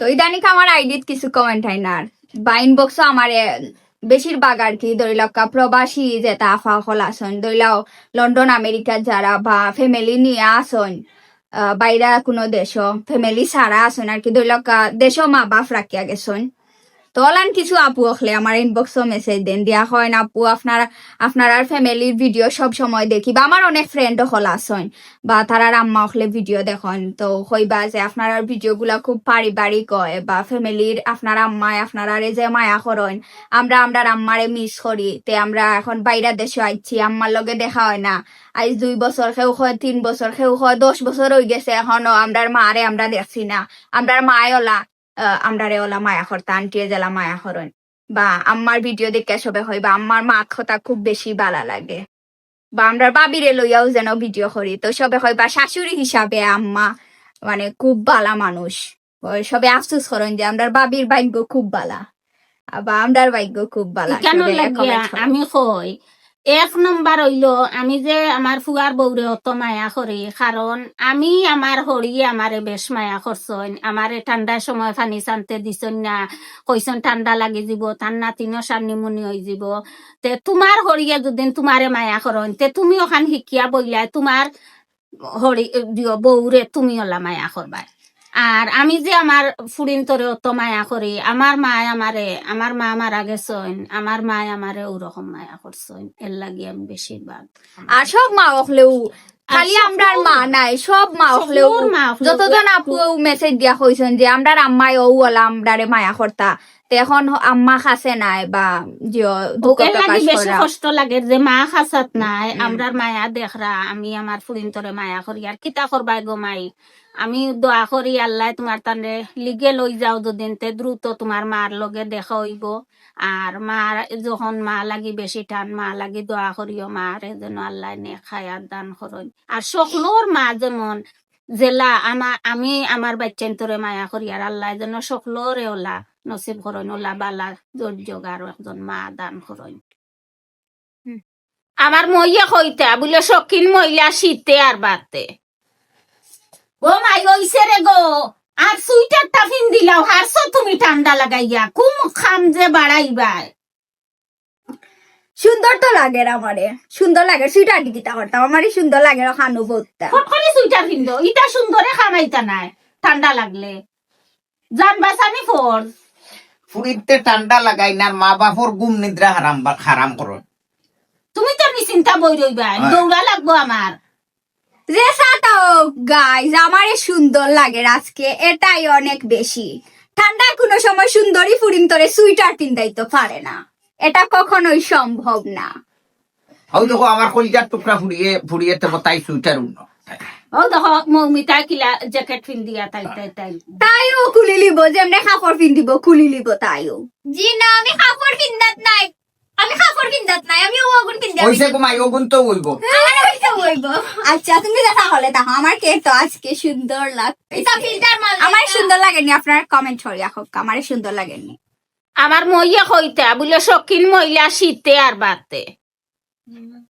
তো ইদানিক আমার আইডিত কিছু কমেন্ট হয় না। বা ইনবক্সও আমার বেশিরভাগ আর কি, ধরি লওক প্রবাসী যেটা আফা হল আসন, ধরি লও লন্ডন আমেরিকা যারা বা ফ্যামিলি নিয়ে আসন বাইরা কোনো দেশ ফ্যামিলি সারা আসন আর কি, ধরি লওক দেশ মা বাপ রাখিয়া গেছন তো কিছু আপু হলে আমার ইনবক্সও মেসেজ দেন। দিয়া হয় না আপু আপনার আপনার আর ফ্যামিলির ভিডিও সব সময় দেখি বা আমার অনেক ফ্রেন্ড হল আসন বা তারার আম্মা হলে ভিডিও দেখুন। তো হইবা যে আপনার ভিডিও গুলা খুব পারিবারিক হয় বা ফ্যামিলির আপনার আম্মায় আপনার আর যে মায়া করেন আমরা আমরা আম্মারে মিস করি। তে আমরা এখন বাইরা দেশে আইছি আম্মার লগে দেখা হয় না। আজ দুই বছর কেউ হয় তিন বছর কেউ হয় দশ বছর হয়ে গেছে এখনও। আমরার মারে আমরা দেখছি না। আমরার মায় ওলা। আহ, আমরারে ওলা মায়া করতা আন্টিয়ে জেলা মায়া করেন বা আম্মার ভিডিও দেখে সবে হয় বা আম্মার মা কথা খুব বেশি ভালো লাগে। বা আমরা বাবিরে লইয়াও যেন ভিডিও করি। তো সবে হয় বা শাশুড়ি হিসাবে আম্মা মানে খুব বালা মানুষ। সবে আফসোস করেন যে আমরা বাবির ভাগ্য খুব বালা। বা আমরার ভাগ্য খুব বালা। কেন। আমি কই এক নম্বর হইল, আমি যে আমার ফুয়ার বউরে অত মায়া করি কারণ আমি আমার হরিয়ে আমারে বেশ মায়া করছন আমারে ঠান্ডার সময় পানি চানতে দিছন না কইসন ঠান্ডা লাগি যাব তার নাতিনো সান্নিমুনি হয়ে যাব। তে তোমার হরিয়ে দুদিন তোমারে মায়া করন তে তুমি ওখান শিকিয়া বইলাই তোমার হরি বউরে তুমি ওলা মায়া করবাই আর আমি যে আমার ফুরিন তোরে অত মায়া করি আমার মায় আমারে আমার মা মারা গেছেন আমার মায় আমারে ওরকম মায়া করছেন এর লাগি আমি বেশিরভাগ। আর সব মা হলেও খালি আমরার মা নাই সব মা হলেও যতজন আপু মেসেজ দিয়া কইছেন যে আমরার আম্মাই ও ওলা আমরারে মায়া করতা। এখন আম্মা খাসে নাই বা কষ্ট লাগে যে মা খাসাত নাই। আমরার মায়া দেখরা আমি আমার ফুরিন তোরে মায়া করি আর কিতা করবাই গো মাই? আমি দোয়া করি আল্লাহ তোমার তানে লিগে লই যাও দুদিন তে দ্রুত তোমার মার লগে দেখা হইব আর মার যখন মা লাগি বেশি টান মা লাগি দোয়া করিও মার যেন আল্লাহ নে খায়ার দান করুন আর সকলোর মা যেমন জেলা আমার আমি আমার বাচ্চান তোরে মায়া করি আর আল্লাহ যেন সকলোরে ওলা। নসিব করুন ওলা বালা যোগার একজন মা দান করুন আমার মইয়া কইতা বলে শকিন মহিলা শীতে আর বাতে। ও মাই ওইসে রে গো। আর সুইটারটা ফিন দিলাও হারছো তুমি ঠান্ডা লাগাইয়া কুম খাম যে বাড়াইবাই সুন্দর তো লাগে আমারে সুন্দর লাগে সুইটার দিকিতা করতাম আমারই সুন্দর লাগে খানু বলতা ফট করে সুইটার ফিন ইটা সুন্দরে খামাইতা নাই ঠান্ডা লাগলে। জান বাসানি ফোর ফুরিতে ঠান্ডা লাগাই না মা বাপর গুম নিদ্রা হারাম হারাম করো তুমি তো নিশ্চিন্তা বই রইবাই হ্যাঁ। দৌড়া লাগবো আমার। সাটাও গাইজ আমারে সুন্দর লাগে আজকে এটাই অনেক বেশি। ঠান্ডায় কোনো সময় সুন্দরী ফুরিন তোরে সুইটার পিন্দাইতে পারে না। এটা কখনোই সম্ভব না। ওই দেখো আমার কলিজার টুকরা ফুরিয়ে ফুরিয়ে তো তাই সুইটার উন্ন ও দেখো মৌমিতা কিলা জ্যাকেট ফিন দিয়া তাই তাই তাই। তাইও খুলি লিব যেমনে কাপড় পিন্দিব খুলি লিব তাইও। জি না আমি কাপড় পিন্দাত নাই। আমি কাপড় পিন্দাত নাই আমি ওগুন পিন্দাত ওইসে ঘুমাই ওগুন তো হইব আচ্ছা তুমি দেখা হলে দেখো আমার কে তো আজকে সুন্দর লাগছে আমার সুন্দর লাগেনি আপনার কমেন্ট ছড়ি হোক আমার সুন্দর লাগেনি। আমার মইয়া কইতা বলে শখিন মহিলা শীতে আর বাতে।